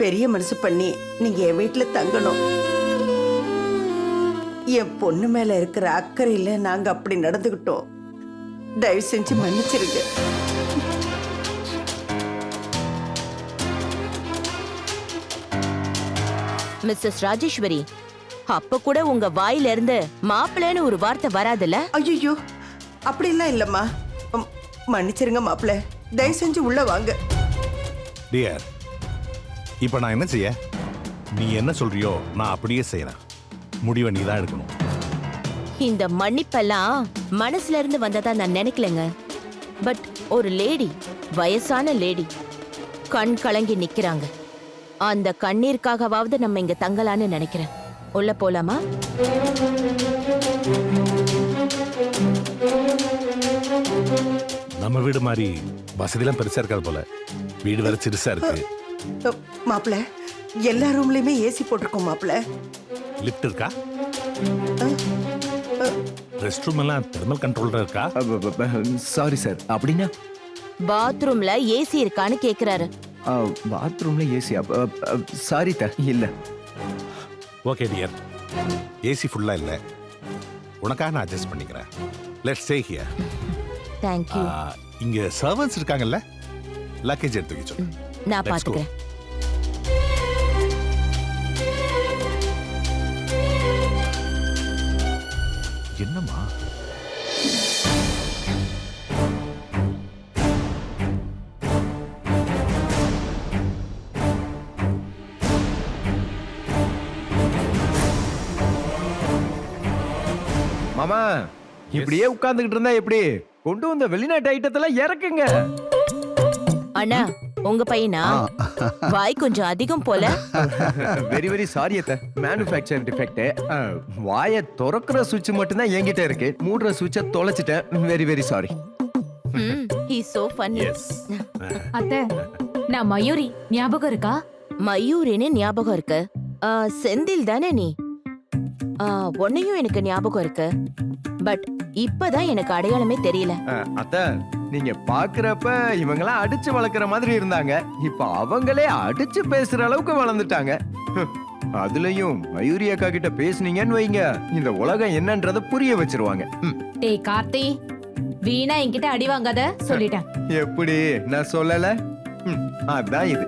பெரிய மனசு பண்ணி நீங்க என் வீட்டுல தங்கணும். என் பொண்ணு மேல இருக்கிற அக்கறையில நாங்க அப்படி நடந்துகிட்டோம் தயவு செஞ்சு மன்னிச்சிருங்க. மிஸ்ஸஸ் ராஜேஸ்வரி அப்ப கூட உங்க வாயில இருந்து மாப்பிள்ளைன்னு ஒரு வார்த்தை வராதுல்ல? ஐயோ அப்படிலாம் இல்லம்மா. மன்னிச்சிருங்க மாப்பிள்ள. தயவு செஞ்சு உள்ள வாங்க. டியர் இப்போ நான் என்ன செய்ய? நீ என்ன சொல்றியோ நான் அப்படியே செய்யறேன் முடிவை நீ தான் எடுக்கணும். இந்த மன்னிப்பெல்லாம் மனசுல இருந்து வந்ததா நான் நினைக்கலங்க. பட் ஒரு லேடி வயசான லேடி கண் கலங்கி நிக்கிறாங்க. அந்த கண்ணீருக்காகவாவது நம்ம இங்க தங்கலான்னு நினைக்கிறேன். உள்ள போலாமா? நம்ம வீடு மாதிரி வசதிலாம் பெருசா இருக்காது போல. வீடு வேற சிறுசா இருக்கு. மாப்பிள்ள எல்லா ரூம்லயுமே ஏசி போட்டிருக்கோம் மாப்பிள்ள லிஃப்ட் இருக்கா? ரெஸ்ட் ரூம் எல்லாம் தெர்மல் கண்ட்ரோல்ல இருக்கா? சாரி சார் அப்படின்னா? பாத்ரூம்ல ஏசி இருக்கான்னு கேக்குறாரு. பாத்ரூம்ல ஏசி சாரி த இல்ல. ஓகே டியர் ஏசி ஃபுல்லா இல்ல. உனக்காக நான் அட்ஜஸ்ட் பண்ணிக்கிறேன். லெட்ஸ் ஸ்டே ஹியர் தேங்க்யூ இங்க சர்வன்ஸ் இருக்காங்கல்ல? லக்கேஜ் எடுத்து வைக்க சொல்லு. நான். பாத்துக்கிறேன் என்னம்மா? மாமா இப்படியே உட்கார்ந்துகிட்டு இருந்தா எப்படி? கொண்டு வந்த வெளிநாட்டு ஐட்டத்தெல்லாம் இறக்குங்க. அண்ணா உங்க பையனா? வாய் கொஞ்சம் அதிகம் போல. வெரி வெரி சாரி அத்த. மேனுஃபேக்சர் டிஃபெக்ட் வாயை திறக்கிற சுவிட்ச் மட்டும் தான் என்கிட்ட இருக்கு. மூடுற சுவிட்சை தொலைச்சிட்டேன். Very very sorry he so funny அத்தை நான் மயூரி. ஞாபகம் இருக்கா? மயூரின்னு ஞாபகம் இருக்கு. செந்தில் தானே நீ? ஆ, உன்னையும் எனக்கு ஞாபகம் இருக்கு. பட் இப்பதான் எனக்கு அடையாளமே தெரியல. அத்த நீங்க பாக்குறப்ப இவங்கெல்லாம் அடிச்சு வளர்க்குற மாதிரி இருந்தாங்க. இப்ப அவங்களே அடிச்சு பேசுற அளவுக்கு வளர்ந்துட்டாங்க. அதுலயும் மயூரி அக்கா கிட்ட பேசுனீங்கன்னு வைங்க. இந்த உலகம் என்னன்றத புரிய வச்சிருவாங்க. டேய் கார்த்தி வீணா என்கிட்ட அடி வாங்காத சொல்லிட்டேன். எப்படி? நான் சொல்லல? அதான் இது.